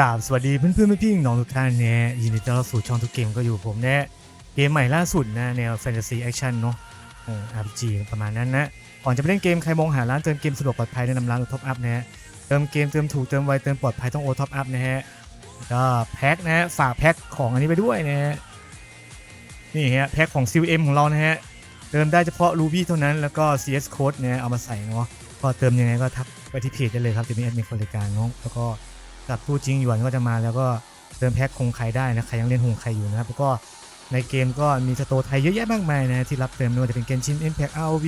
กราบสวัสดีเพื่อนเพื่อนๆพี่ๆน้องทุกท่านเนี่ยยินดีต้อนรับสู่ช่องทุกเกมก็อยู่ผมเนี่ยเกมใหม่ล่าสุดนะแนวแฟนตาซีแอคชั่นเนาะเออ RPG ประมาณนั้นนะก่อนจะไปเล่นเกมใครมองหาร้านเติมเกมสะดวกปลอดภัยแนะนำร้านโอท็อปอัพนะฮะเติมเกมเติมถูกเติมไวเติมปลอดภัยต้องโอท็อปอัพนะฮะก็แพ็คนะฮะฝากแพ็คของอันนี้ไปด้วยนะฮะนี่ฮะแพ็คของ CM ของเรานะฮะเติมได้เฉพาะ Ruby เท่านั้นแล้วก็ CS Code เนี่ยเอามาใส่เนาะก็เติมยังไงก็ทักไปที่เพจได้เลยครับจะมีแอดมินคนรายการเนาะแล้วก็ กับตู้จริงหยวนก็จะมาแล้วก็เติมแพ็คคงใครได้นะใครยังเล่นคงใครอยู่นะครับแล้วก็ในเกมก็มีสโตไทยเยอะแยะมากมายนะที่รับเติมไม่ว่าจะเป็นเกมชิน Impact ROV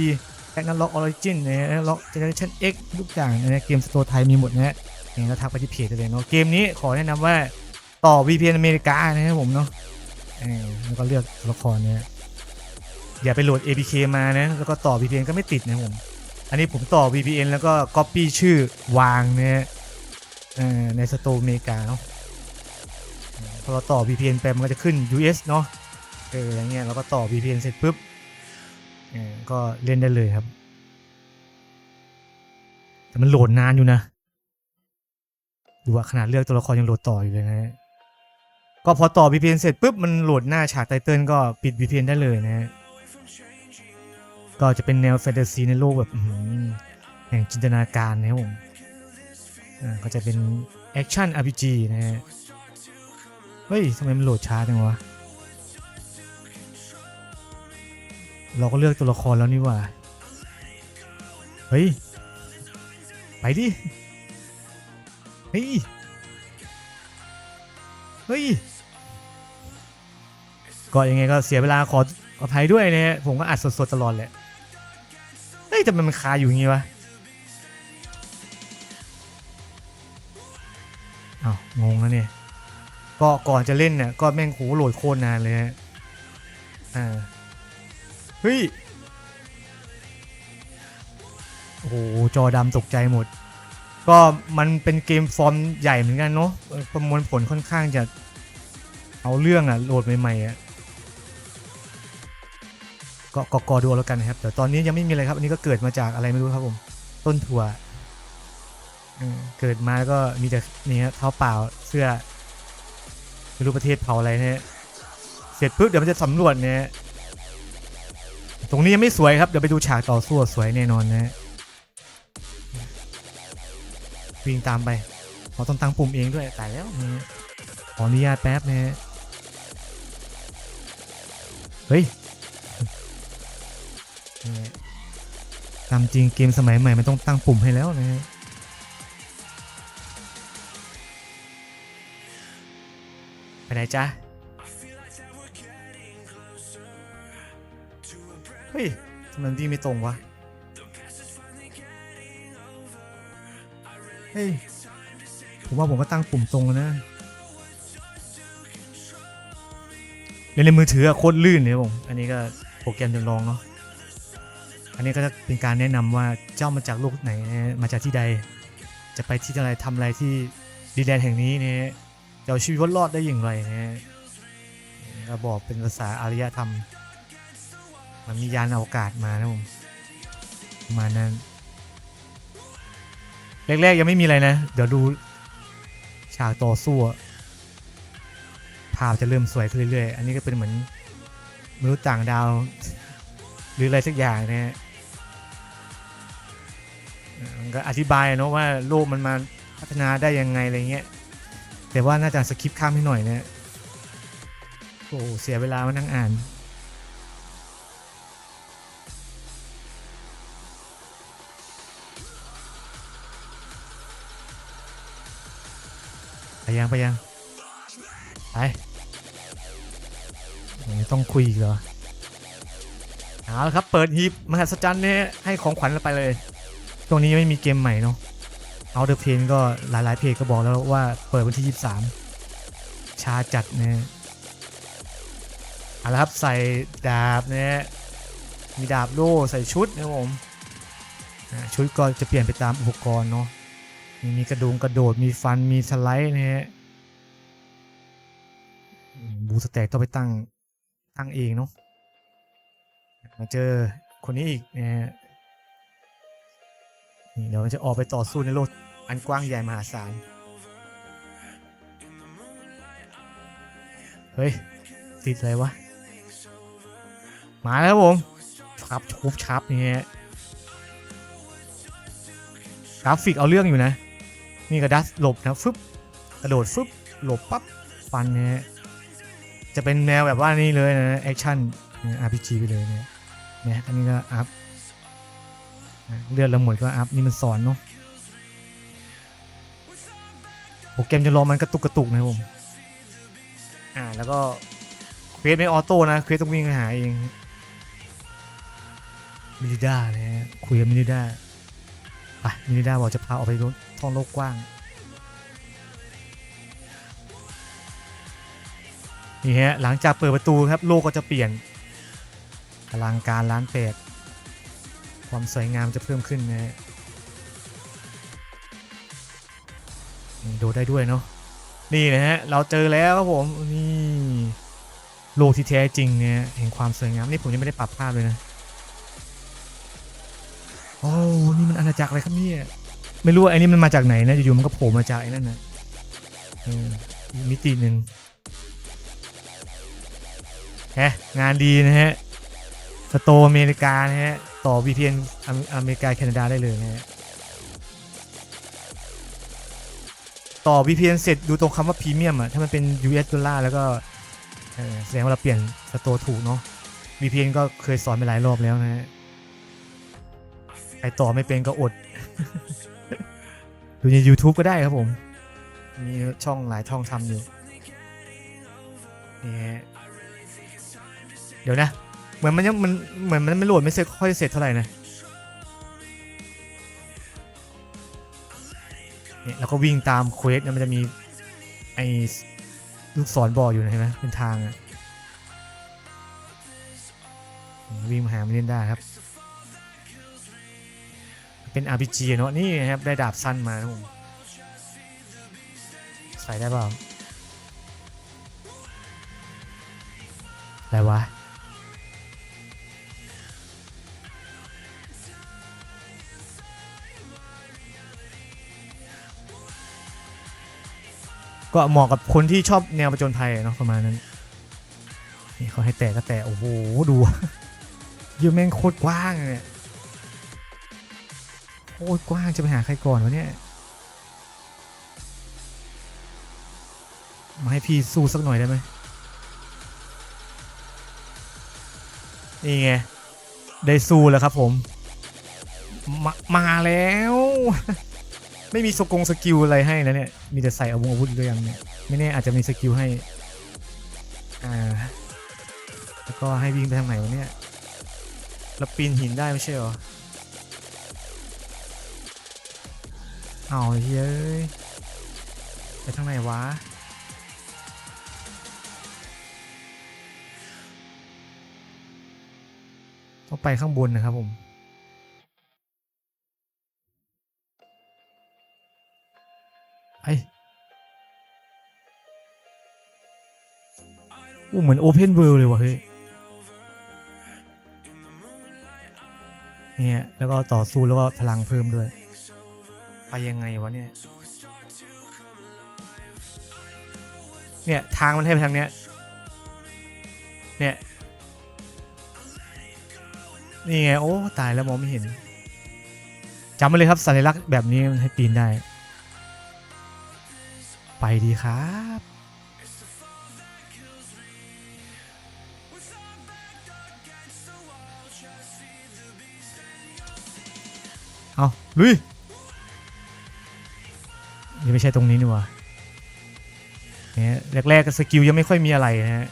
แพ็คนั้นล็อกออริจินนะล็อกเจเนอเรชั่น X ทุกอย่างนะเกมสโตไทยมีหมดนะฮะยังไงก็ทักไปที่เพจเลยเนาะเกมนี้ขอแนะนำว่าต่อ VPN อเมริกานะครับผมเนาะแล้วก็เลือกละครเนี่ยอย่าไปโหลด APK มานะแล้วก็ต่อ VPN ก็ไม่ติดนะผมอันนี้ผมต่อ VPN แล้วก็ Copy ชื่อวางเนี่ย ในสโตร์อเมริกาเนาะพอเราต่อ VPN ไปมันก็จะขึ้น US เนาะเอออะไรเงี้ยเราก็ต่อ VPN เสร็จปุ๊บก็เล่นได้เลยครับ แต่มันโหลดนานอยู่นะดูว่าขนาดเลือกตัวละครยังโหลดต่ออยู่เลยนะฮะก็พอต่อ VPN เสร็จปุ๊บมันโหลดหน้าฉากไตเติลก็ปิด VPN ได้เลยนะฮะก็จะเป็นแนวแฟนตาซีในโลกแบบแห่งจินตนาการนะครับผม ก็จะเป็นแอคชั่น RPG นะฮะ เฮ้ยทำไมมันโหลดช้าจังวะ เราก็เลือกตัวละครแล้วนี่ว่า เฮ้ย ไปดิ เฮ้ย เฮ้ย ก็ยังไงก็เสียเวลาขออภัยด้วยนะฮะ ผมก็อัดสดๆตลอดแหละ เฮ้ยแต่มันคาอยู่อย่างงี้วะ อ้าวงงแล้วเนี่ย ก็ก่อนจะเล่นเนี่ยก็แม่งโหโหลดโคตรนานเลยฮะอ่าเฮ้ยโอ้โหจอดำตกใจหมด ก็มันเป็นเกมฟอร์มใหญ่เหมือนกันเนาะประมวลผลค่อนข้างจะเอาเรื่องอะโหลดใหม่ๆอะก็กอดูแล้วกันนะครับแต่ตอนนี้ยังไม่มีอะไรครับ อันนี้ก็เกิดมาจากอะไรไม่รู้ครับผม ต้นถั่ว เกิดมาก็มีแต่นี่ฮะเท้าเปล่าเสื้อไม่รู้ประเทศเผาอะไรเนี่ยเสร็จปุ๊บเดี๋ยวมันจะสำรวจเนี่ยตรงนี้ยังไม่สวยครับ เดี๋ยวไปดูฉากต่อสู้สวยแน่นอนนะวิ่งตามไปเราต้องตั้งปุ่มเองด้วยตายแล้วนี่ขออนุญาตแป๊บนะเฮ้ยนี่ตามจริงเกมสมัยใหม่มันต้องตั้งปุ่มให้แล้วนะ ฮะไหนจ๊ะ เฮ้ยทำไมมันวิ่งไม่ตรงวะ เฮ้ย ผมว่าผมก็ตั้งปุ่มตรงนะเล่นในมือถืออะโคตรลื่นเลยครับผม อันนี้ก็โปรแกรมจำลองเนาะ อันนี้ก็จะเป็นการแนะนำว่าเจ้ามาจากโลกไหน มาจากที่ใด จะไปที่อะไรทำอะไรที่ดีแลนแห่งนี้เนี่ย จะเอาชีวิตรอดได้อย่างไรนะฮะก็บอกเป็นภาษาอารยธรรม มันมียานอวกาศมานะผมประมาณนั้นแรกๆยังไม่มีอะไรนะ เดี๋ยวดูฉากต่อสู้ภาพจะเริ่มสวยขึ้นเรื่อยๆ อันนี้ก็เป็นเหมือนมนุษย์ต่างดาว หรืออะไรสักอย่างนะฮะอ่ามันก็อธิบายเนาะว่าโลกมันมาพัฒนาได้ยังไงอะไรเงี้ย แต่ว่าน่าจะสคริปต์ข้ามให้หน่อยนะโอ้โหเสียเวลามานั่งอ่าน ไปยัง ไปยัง ไปต้องคุยอีกเหรอ เอาละครับ เปิดฮีบมหัศจรรย์เนี่ยให้ของขวัญเราไปเลย ตรงนี้ไม่มีเกมใหม่เนาะ เอาเดอะเพนก็หลายๆเพจก็บอกแล้วว่าเปิดวันที่ 23 ชาจัดเนะเอาละครับใส่ดาบเนะมีดาบโล่ใส่ชุดนะผมชุดก็จะเปลี่ยนไปตามอุปกรณ์เนาะมีมีกระดุงกระโดดมีฟันมีสไลด์นะฮะบูสแต็กต้องไปตั้งตั้งเองเนาะมาเจอคนนี้อีกนะฮะ นี่เดี๋ยวมันจะออกไปต่อสู้ในโลกอันกว้างใหญ่มหาศาล เฮ้ย ติดอะไรวะ มาแล้วผมชับชุบชับนี่กราฟิกเอาเรื่องอยู่นะ นี่กระดัสหลบนะฟึบกระโดดฟึบหลบปั๊บฟันเนี่ยจะเป็นแนวแบบว่านี่เลยนะแอคชั่น RPG ไปเลยเนี่ยนี่อันนี้ก็อัพ เลือดเราหมดก็อัพนี่มันสอนเนาะโปรแกรมจะรอมันกระตุกกระตุกนะผมอ่าแล้วก็เควสไม่ออโต้นะเควสต้องวิ่งไปหาเองมินิด้านะฮะคุยกับมินิด้าไปมินิด้าบอกจะพาออกไปท้องโลกกว้างนี่ฮะหลังจากเปิดประตูครับโลกก็จะเปลี่ยนอลังการล้านแปด ความสวยงามจะเพิ่มขึ้นนะฮะนี่ดูได้ด้วยเนาะนี่นะฮะเราเจอแล้วครับผมนี่โลกที่แท้จริงเนี่ยแห่งความสวยงามนี่ผมยังไม่ได้ปรับภาพเลยนะโอ้นี่มันอาณาจักรอะไรครับเนี่ยไม่รู้ว่าไอ้นี่มันมาจากไหนนะอยู่ๆมันก็โผล่มาจากไอ้นั่นนะอออีกมิติหนึ่งฮะงานดีนะฮะสโตอเมริกานะฮะ ต่อ VPN อเมอเมริกาแคนาดาได้เลยนะฮะต่อ VPN เสร็จดูตรงคำว่าพรีเมียมอะถ้ามันเป็น US ดอลลาร์แล้วก็แสดงว่าเราเปลี่ยนสโตร์ถูกเนาะ VPN ก็เคยสอนไปหลายรอบแล้วนะฮะใครต่อไม่เป็นก็อด ดูใน YouTube ก็ได้ครับผม มีช่องหลายช่องทำอยู่นี่เดี๋ยวนะ เหมือนมันยังมันเหมือนมันไม่โหลดไม่เสร็จค่อยเสร็จเท่าไหร่นะเนี่ยแล้วก็วิ่งตามเควสเนี่ยมันจะมีไอ้ลูกศรบอกอยู่นะเห็นไหมเป็นทางอะวิ่งมาหาไมันเล่นได้ครับ เป็น RPG เนอะนี่นะครับได้ดาบสั้นมานะผมใส่ได้เปล่าอะไรวะ ก็เหมาะกับคนที่ชอบแนวประจนภัยเนาะประมาณนั้นนี่เขาให้แตะก็แตะโอ้โหดูเยอะแม่งโคตรกว้างเลยเนี่ยโคตรกว้างจะไปหาใครก่อนวะเนี่ยมาให้พี่สู้สักหน่อยได้ไหมนี่ไง ได้สู้แล้วครับผม มามาแล้ว ไม่มีสกงสกิลอะไรให้นะเนี่ย มีแต่ใส่อาวุธอาวุธเรื่องเนี่ยไม่แน่อาจจะมีสกิลให้ อ่า แล้วก็ให้วิ่งไปทางไหนวะเนี่ยแล้วปีนหินได้ไม่ใช่เหรอ เอาเฮ้ยไปทางไหนวะ ต้องไปข้างบนนะครับผม อ้โอ้เหมือนโอเพนเวิลด์เลยว่ะเฮ้ยเนี่ยแล้วก็ต่อสู้แล้วก็พลังเพิ่มด้วย ไปยังไงวะเนี่ย เนี่ยทางมันให้ไปทางเนี้ย เนี่ย นี่ไงโอ้ตายแล้วมองไม่เห็นจำไว้เลยครับสัญลักษณ์แบบนี้มันให้ปีนได้ ไปดีครับเอาลุยนี่ไม่ใช่ตรงนี้นี่ว่าเนี่ยแรกๆก็สกิลยังไม่ค่อยมีอะไรนะฮะ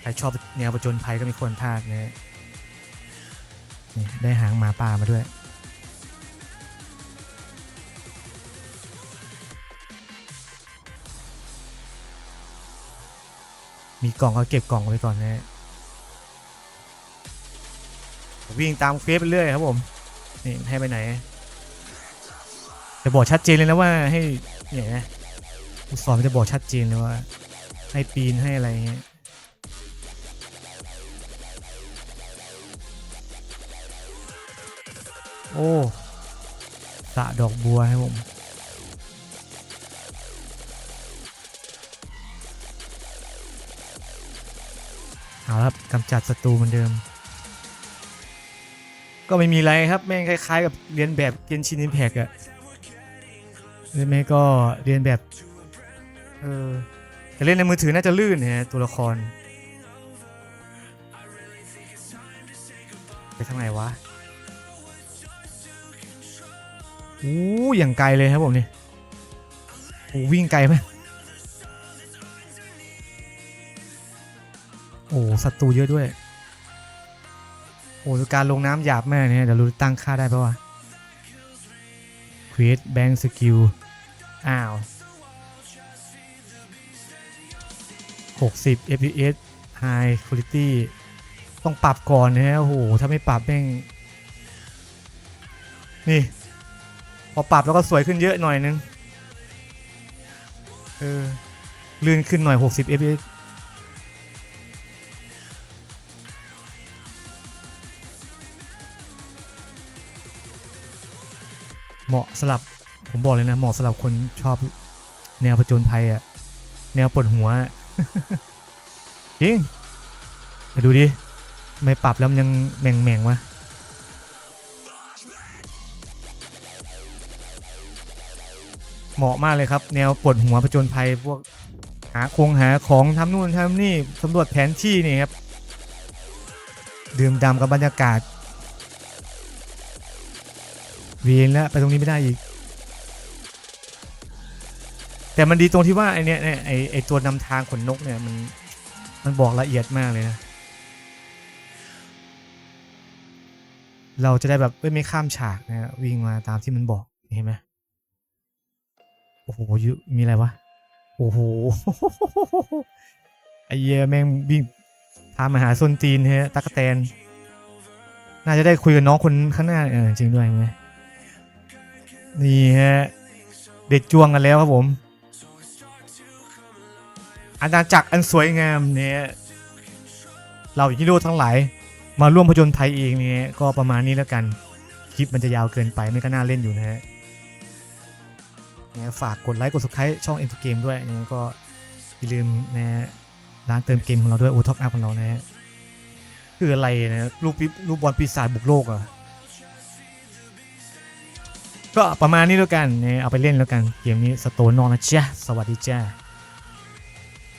ใครชอบแนวประจนภัยก็ม่ควรพลาดนะนี่ได้หางหมาป่ามาด้วย มีกล่องก็เก็บกล่องไว้ก่อนนะฮะวิ่งตามเฟซไปเรื่อยครับผมนี่ให้ไปไหนจะบอกชัดเจนเลยนะว่าให้เนี่ยนะลูกศรมันจะบอกชัดเจนเลยว่า ให้ปีนให้อะไรเงี้ยโอ้สะดอกบัวครับผม เอาครับกำจัดศัตรูเหมือนเดิม ก็ไม่มีอะไรครับ แม่งคล้ายๆกับเรียนแบบเกนชินอิมแพกอะหรือไม่ก็เรียนแบบเออแต่เล่นในมือถือน่าจะลื่นนะฮะตัวละครไปทางไหนวะอู้อย่างไกลเลยครับผมนี่โอ้วิ่งไกลไหม โอ้ศัตรูเยอะด้วย โอ้การลงน้ำหยาบมากเนี่ยเดี๋ยวรู้ตั้งค่าได้ปะวะ create bank skill อ้าว 60 fps high quality ต้องปรับก่อนนะฮะโอ้โห ถ้าไม่ปรับแม่ง นี่ พอปรับแล้วก็สวยขึ้นเยอะหน่อยนึง เออ ลื่นขึ้นหน่อย 60 fps เหมาะสำหรับผมบอกเลยนะเหมาะสำหรับคนชอบแนวผจญภัยอะแนวปวดหัวจริงดูดิไม่ปรับแล้วมันยังแม่งแม่งวะเหมาะมากเลยครับ แนวปวดหัวผจญภัยพวกหาคงหาของทำนู่นทำนี่สำรวจแผนที่นี่ครับ ดื่มด่ำกับบรรยากาศ เวียนแล้วไปตรงนี้ไม่ได้อีก แต่มันดีตรงที่ว่าไอเนี้ยเนี่ยไอไอตัวนำทางขนนกเนี่ยมันมันบอกละเอียดมากเลยนะ เราจะได้แบบไม่ข้ามฉากนะวิ่งมาตามที่มันบอกเห็นไหมโอ้โหยมีอะไรวะ โอ้โหไอเยแม่งวิ่งพามาหาส้นตีนเฮ้ยตักแตน น่าจะได้คุยกับน้องคนข้างหน้าเออจริงด้วยไหม นี่ฮะ เด็กจวงกันแล้วครับผม อาณาจักรอันสวยงามเนี่ยเราฮีโร่ทั้งหลายมาร่วมผจญภัยเองเนี่ยก็ประมาณนี้แล้วกัน คลิปมันจะยาวเกินไปไม่ก็น่าเล่นอยู่นะฮะเนี่ยฝากกดไลค์กด subscribe ช่อง End to Game ด้วยนี่ก็อย่าลืมนะฮะร้านเติมเกมของเราด้วย o t o p Up ของเรานะฮะคืออะไรนะลูกปิลูกบอลปีศาจบุกโลกอะ ก็ประมาณนี้แล้วกัน เอาไปเล่นแล้วกัน เกมนี้สโตนนอนนะจ๊ะ สวัสดีจ้า